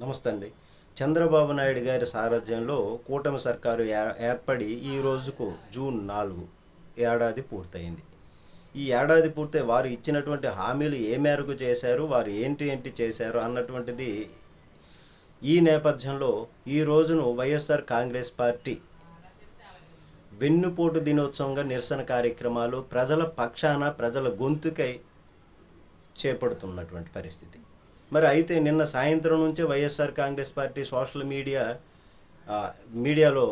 నమస్తే అండి. చంద్రబాబు నాయుడు గారి సారథ్యంలో కూటమి సర్కారు ఏ- ఏర్పడి ఈ రోజుకు జూన్ నాలుగు ఏడాది పూర్తయింది. ఈ ఏడాది పూర్తయి వారు ఇచ్చినటువంటి హామీలు ఏ మేరకు చేశారు వారు ఏంటి ఏంటి చేశారు అన్నటువంటిది ఈ నేపథ్యంలో ఈ రోజును వైఎస్ఆర్ కాంగ్రెస్ పార్టీ వెన్నుపోటు దినోత్సవంగా నిరసన కార్యక్రమాలు ప్రజల పక్షాన ప్రజల గొంతుకై చేపడుతున్నటువంటి పరిస్థితి. మరి అయితే నిన్న సాయంత్రం నుంచే YSR Congress party social media మీడియాలో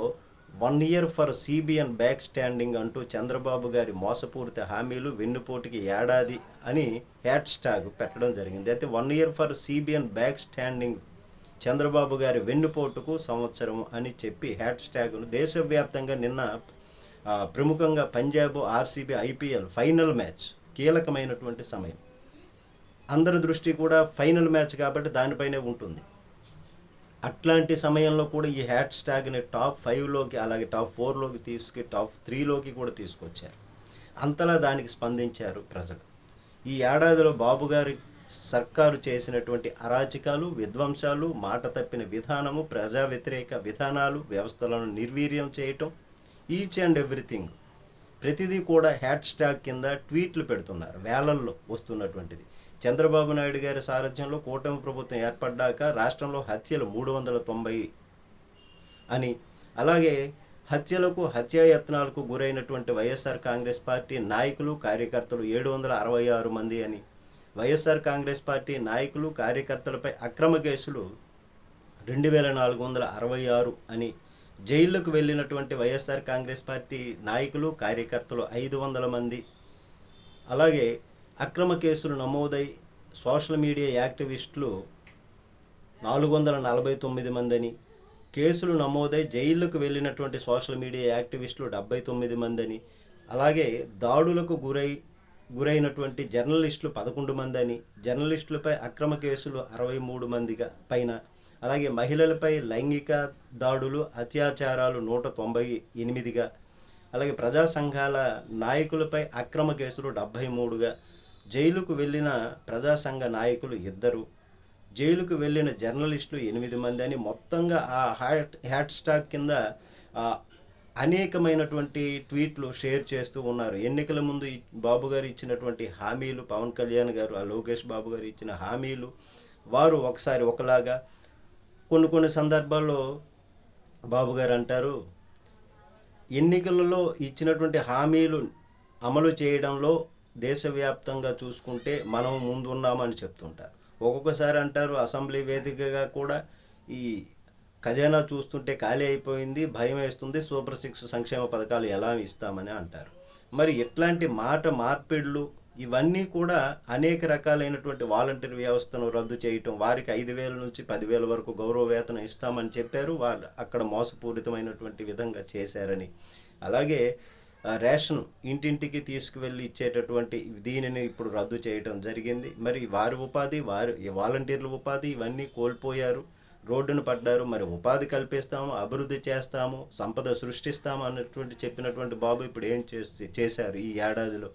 one year for CBN back standing అంటూ చంద్రబాబు గారి మోసపూరిత హామీలు వెన్నుపోటుకి ఏడాది అని హ్యాట్ స్టాగ్ పెట్టడం జరిగింది. అయితే one year for CBN back standing Chandrababu గారి వెన్నుపోటుకు సంవత్సరం అని చెప్పి హ్యాట్ స్టాగ్ను దేశవ్యాప్తంగా నిన్న ప్రముఖంగా Punjab RCB IPL final match కీలకమైనటువంటి సమయం. అందరి దృష్టి కూడా ఫైనల్ మ్యాచ్ కాబట్టి దానిపైనే ఉంటుంది. అట్లాంటి సమయంలో కూడా ఈ హ్యాట్ స్టాగ్ని టాప్ ఫైవ్లోకి అలాగే టాప్ ఫోర్లోకి తీసుకు టాప్ త్రీలోకి కూడా తీసుకొచ్చారు. అంతలా దానికి స్పందించారు ప్రజలు. ఈ ఏడాదిలో బాబు గారి సర్కారు చేసినటువంటి అరాచకాలు విధ్వంసాలు మాట తప్పిన విధానము ప్రజా వ్యతిరేక విధానాలు వ్యవస్థలను నిర్వీర్యం చేయటం ఈచ్ అండ్ ఎవ్రీథింగ్ ప్రతిదీ కూడా హ్యాట్ స్టాగ్ కింద ట్వీట్లు పెడుతున్నారు వేలల్లో వస్తున్నటువంటిది. చంద్రబాబు నాయుడు గారి సారథ్యంలో కూటమి ప్రభుత్వం ఏర్పడ్డాక రాష్ట్రంలో హత్యలు మూడు వందల తొంభై అని. అలాగే హత్యలకు హత్యాయత్నాలకు గురైనటువంటి వైఎస్ఆర్ కాంగ్రెస్ పార్టీ నాయకులు కార్యకర్తలు ఏడు వందల అరవై ఆరు మంది అని. వైఎస్ఆర్ కాంగ్రెస్ పార్టీ నాయకులు కార్యకర్తలపై అక్రమ కేసులు రెండు వేల నాలుగు వందల అరవై ఆరు అని. జైళ్ళకు వెళ్ళినటువంటి వైఎస్ఆర్ కాంగ్రెస్ పార్టీ నాయకులు కార్యకర్తలు ఐదు వందల మంది. అలాగే అక్రమ కేసులు నమోదై సోషల్ మీడియా యాక్టివిస్టులు నాలుగు వందల నలభై తొమ్మిది మందని కేసులు నమోదై జైళ్ళకు వెళ్ళినటువంటి సోషల్ మీడియా యాక్టివిస్టులు డెబ్బై తొమ్మిది మందని అలాగే దాడులకు గురై గురైనటువంటి జర్నలిస్టులు పదకొండు మంది అని జర్నలిస్టులపై అక్రమ కేసులు అరవై మూడు మందిగా పైన అలాగే మహిళలపై లైంగిక దాడులు అత్యాచారాలు నూట తొంభై ఎనిమిదిగా అలాగే ప్రజా సంఘాల నాయకులపై అక్రమ కేసులు డెబ్భై మూడుగా జైలుకు వెళ్ళిన ప్రజాసంఘ నాయకులు ఇద్దరు. జైలుకు వెళ్ళిన జర్నలిస్టులు ఎనిమిది మంది అని మొత్తంగా ఆ హ్యాట్ హ్యాట్ స్టాక్ కింద అనేకమైనటువంటి ట్వీట్లు షేర్ చేస్తూ ఉన్నారు. ఎన్నికల ముందు బాబు గారు ఇచ్చినటువంటి హామీలు పవన్ కళ్యాణ్ గారు ఆ లోకేష్ బాబు గారు ఇచ్చిన హామీలు వారు ఒకసారి ఒకలాగా కొన్ని కొన్ని సందర్భాల్లో బాబు గారు అంటారు ఎన్నికలలో ఇచ్చినటువంటి హామీలు అమలు చేయడంలో దేశవ్యాప్తంగా చూసుకుంటే మనం ముందున్నామని చెప్తుంటారు. ఒక్కొక్కసారి అంటారు అసెంబ్లీ వేదికగా కూడా ఈ ఖజానా చూస్తుంటే ఖాళీ అయిపోయింది భయం వేస్తుంది సూపర్ సిక్స్ సంక్షేమ పథకాలు ఎలా ఇస్తామని అంటారు. మరి ఇట్లాంటి మాట మార్పిడులు ఇవన్నీ కూడా అనేక రకాలైనటువంటి వాలంటీర్ వ్యవస్థను రద్దు చేయటం వారికి ఐదు వేల నుంచి పదివేల వరకు గౌరవ వేతనం ఇస్తామని చెప్పారు. వారు అక్కడ మోసపూరితమైనటువంటి విధంగా చేశారని. అలాగే రేషన్ ఇంటింటికి తీసుకువెళ్ళి ఇచ్చేటటువంటి దీనిని ఇప్పుడు రద్దు చేయటం జరిగింది. మరి వారి ఉపాధి వారి వాలంటీర్ల ఉపాధి ఇవన్నీ కోల్పోయారు. రోడ్డును పడ్డారు. మరి ఉపాధి కల్పిస్తాము అభివృద్ధి చేస్తాము సంపద సృష్టిస్తాము అన్నటువంటి చెప్పినటువంటి బాబు ఇప్పుడు ఏం చేసి చేశారు ఈ ఏడాదిలో?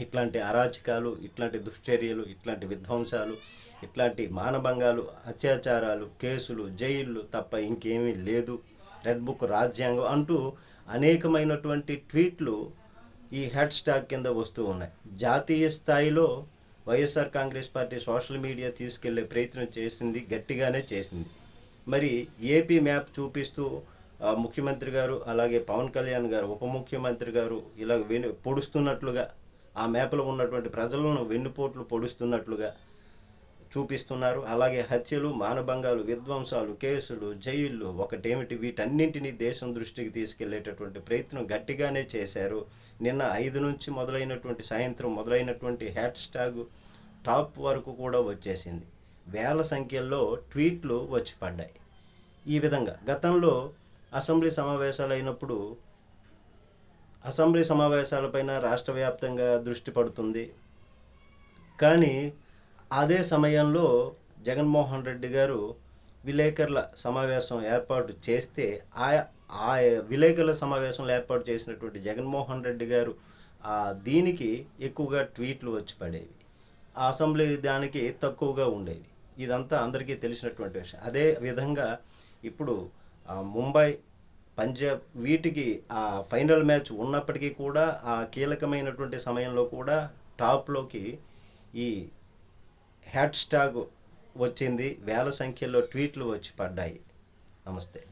ఇట్లాంటి అరాచకాలు ఇట్లాంటి దుశ్చర్యలు ఇట్లాంటి విధ్వంసాలు ఇట్లాంటి మానభంగాలు అత్యాచారాలు కేసులు జైళ్ళు తప్ప ఇంకేమీ లేదు. రెడ్ బుక్ రాజ్యాంగం అంటూ అనేకమైనటువంటి ట్వీట్లు ఈ హెడ్ స్టాక్ కింద వస్తూ ఉన్నాయి. జాతీయ స్థాయిలో YSR Congress party social media తీసుకెళ్ళే ప్రయత్నం చేసింది గట్టిగానే చేసింది. మరి ఏపీ మ్యాప్ చూపిస్తూ ముఖ్యమంత్రి గారు అలాగే పవన్ కళ్యాణ్ గారు ఉప ముఖ్యమంత్రి గారు ఇలా వెను పొడుస్తున్నట్లుగా ఆ మ్యాప్లో ఉన్నటువంటి ప్రజలను వెన్నుపోట్లు పొడుస్తున్నట్లుగా చూపిస్తున్నారు. అలాగే హత్యలు మానభంగాలు విధ్వంసాలు కేసులు జైళ్ళు ఒకటేమిటి? వీటన్నింటినీ దేశం దృష్టికి తీసుకెళ్ళేటటువంటి ప్రయత్నం గట్టిగానే చేశారు. నిన్న ఐదు నుంచి మొదలైనటువంటి సాయంత్రం మొదలైనటువంటి హ్యాట్ టాప్ వరకు కూడా వచ్చేసింది. వేల సంఖ్యలో ట్వీట్లు వచ్చి పడ్డాయి. ఈ విధంగా గతంలో అసెంబ్లీ సమావేశాలు అయినప్పుడు అసెంబ్లీ సమావేశాలపైన రాష్ట్ర వ్యాప్తంగా దృష్టి పడుతుంది. కానీ అదే సమయంలో జగన్మోహన్ రెడ్డి గారు విలేకరుల సమావేశం ఏర్పాటు చేస్తే ఆ ఆ విలేకరుల సమావేశంలో ఏర్పాటు చేసినటువంటి జగన్మోహన్ రెడ్డి గారు దీనికి ఎక్కువగా ట్వీట్లు వచ్చి పడేవి. అసెంబ్లీ దానికి తక్కువగా ఉండేవి. ఇదంతా అందరికీ తెలిసినటువంటి విషయం. అదే విధంగా ఇప్పుడు ముంబై పంజాబ్ వీటికి ఆ ఫైనల్ మ్యాచ్ ఉన్నప్పటికీ కూడా ఆ కీలకమైనటువంటి సమయంలో కూడా టాప్లోకి ఈ హ్యాట్ స్టాగ్ వచ్చింది. వేల సంఖ్యలో ట్వీట్లు వచ్చి పడ్డాయి. నమస్తే.